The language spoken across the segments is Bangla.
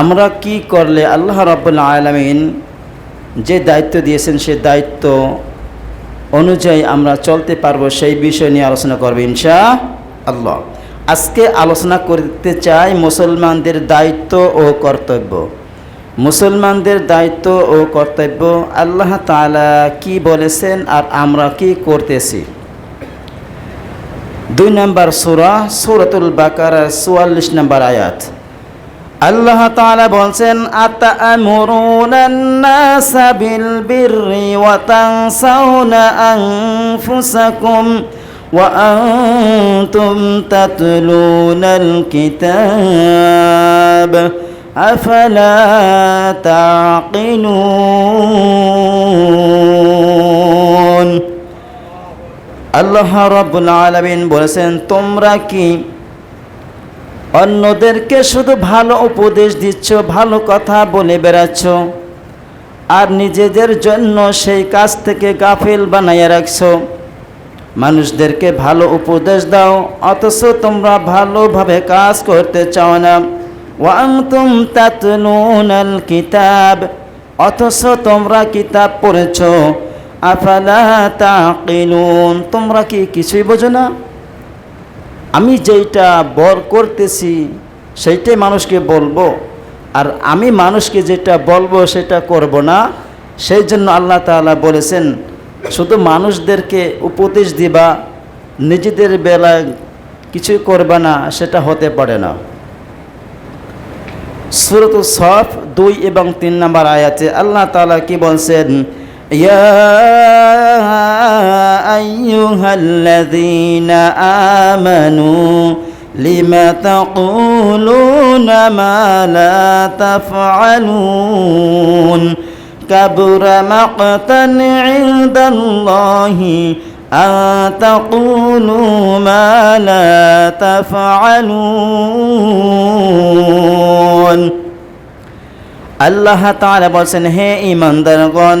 আমরা কি করলে আল্লাহ রাব্বুল আলামিন যে দায়িত্ব দিয়েছেন, সে দায়িত্ব অনুযায়ী আমরা চলতে পারব, সেই বিষয় নিয়ে আলোচনা করব ইনশা আল্লাহ আজকে আলোচনা করতে চাই মুসলমানদের দায়িত্ব ও কর্তব্য। মুসলমানদের দায়িত্ব ও কর্তব্য, আল্লাহ তাআলা কি বলেছেন আর আমরা কি করতেছি? দুই নম্বর সুরা, সুরাতুল বাকারা চুয়াল্লিশ নম্বর আয়াত। আল্লাহ তাআলা বলছেন আতা'মুরুনান নাসা বিল বিররি ওয়া তানসাউনা আনফুসাকুম ওয়া আনতুম তাতলুনাল কিতাব আফালা তাকিলুন আল্লাহ রাব্বুল আলামিন বলেছেন তোমরা কি অন্যদেরকে শুধু ভালো উপদেশ দিচ্ছ, ভালো কথা বলে বেড়াচ্ছ। আর নিজেদের জন্য সেই কাজ থেকে গাফিল বানাইয়া রাখছো। মানুষদেরকে ভালো উপদেশ দাও, অথচ তোমরা ভালোভাবে কাজ করতে চাও না। ওয়াং ওয়াংতুম তাতলুনাল কিতাব, অথচ তোমরা কিতাব পড়েছ। আফালা তাকিলুন, তোমরা কি কিছুই বোঝো না? আমি যেইটা বর করতেছি, সেইটাই মানুষকে বলব। আর আমি মানুষকে যেটা বলব, সেটা করব না। সেই জন্য আল্লাহ তাআলা বলেছেন, শুধু মানুষদেরকে উপদেশ দিবা, নিজেদের বেলায় কিছুই করবে না, সেটা হতে পারে না। সুরত সফ দুই এবং তিন নম্বর আয়াতে আল্লাহ তাআলা কি বলছেন ইয়া আইয়ুহাল্লাযীনা আমানু লিমা তাকুলুনা মা লা তাফআলুন কাবুরা মাকতান ইনদাল্লাহি আন তাকুলু মা লা তাফআলুন আল্লাহ তাআলা বলছেন হে ঈমানদারগণ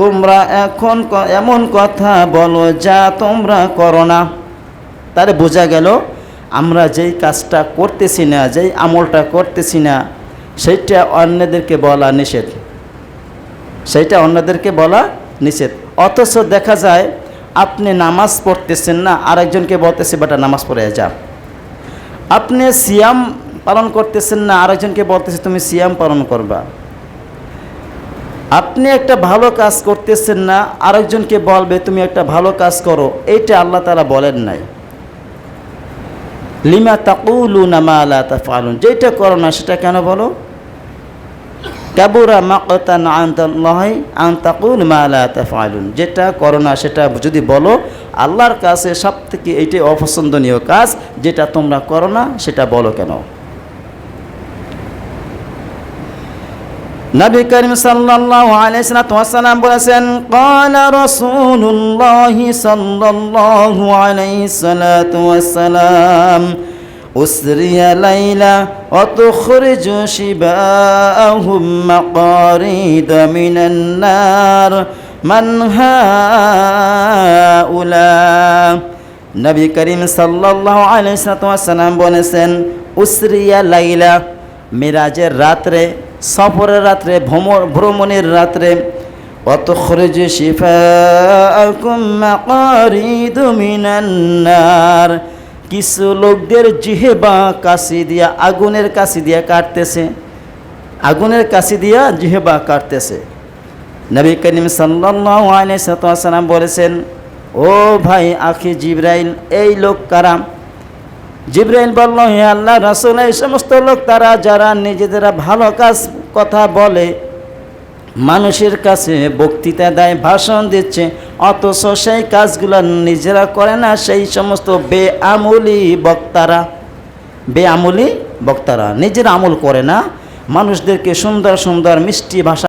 তোমরা এখন এমন কথা বলো যা তোমরা করো না। তারে বোঝা গেল, আমরা যেই কাজটা করতেছি না, যেই আমলটা করতেছি না, সেইটা অন্যদেরকে বলা নিষেধ। সেইটা অন্যদেরকে বলা নিষেধ। অথচ দেখা যায়, আপনি নামাজ পড়তেছেন না, আরেকজনকে বলতেছে, বেটা, নামাজ পড়ে যা। আপনি সিয়াম পালন করতেছেন না, আরেকজনকে বলতেছে, তুমি সিয়াম পালন করবা। আপনি একটা ভালো কাজ করতেছেন না, আরেকজনকে বলবে, তুমি একটা ভালো কাজ করো। এইটা আল্লাহ তারা বলেন নাই। লিমা তাকুলু নামা যেটা করো না, সেটা কেন বলো? কাবুরা মাকতান যেটা করো না, সেটা যদি বলো, আল্লাহর কাছে সব থেকে এইটাই অপছন্দনীয় কাজ, যেটা তোমরা করো না, সেটা বলো কেন? নবী করিম সাল্লাল্লাহু আলাইহি সাল্লাম বলেছেন قال رسول الله صلى الله عليه الصلاة والسلام أسري ليلة وتخرج شباءهم مقاريد من النار من هؤلاء নবী করিম সাল্লাল্লাহু আলাইহি সাল্লাম বলেছেন উসরিয়া লাইলা মিরাজের রাত্রে সফরের রাত্রে, ভ্রমণ ভ্রমণের রাত্রে, অত খরজে শিফাকুম নার। কিছু লোকদের জিহেবা কাশি দিয়া, আগুনের কাশি দিয়া কাটতেছে। আগুনের কাশি দিয়া জিহেবা কাটতেছে। নবী করিম সাল্লাম বলেছেন, ও ভাই আখি জিব্রাইল, এই লোক কারাম জিব্রাইল বলল, হে আল্লাহ রাসূল, এই সমস্ত লোক তারা, যারা নিজেদেরা ভালো কাজ, কথা বলে, মানুষের কাছে বক্তৃতা দেয়, ভাষণ দিচ্ছে, অথচ সেই কাজগুলো নিজেরা করে না, সেই সমস্ত বেআমলি বক্তারা বেআমলি বক্তারা নিজের আমল করে না। মানুষদেরকে সুন্দর সুন্দর মিষ্টি ভাষা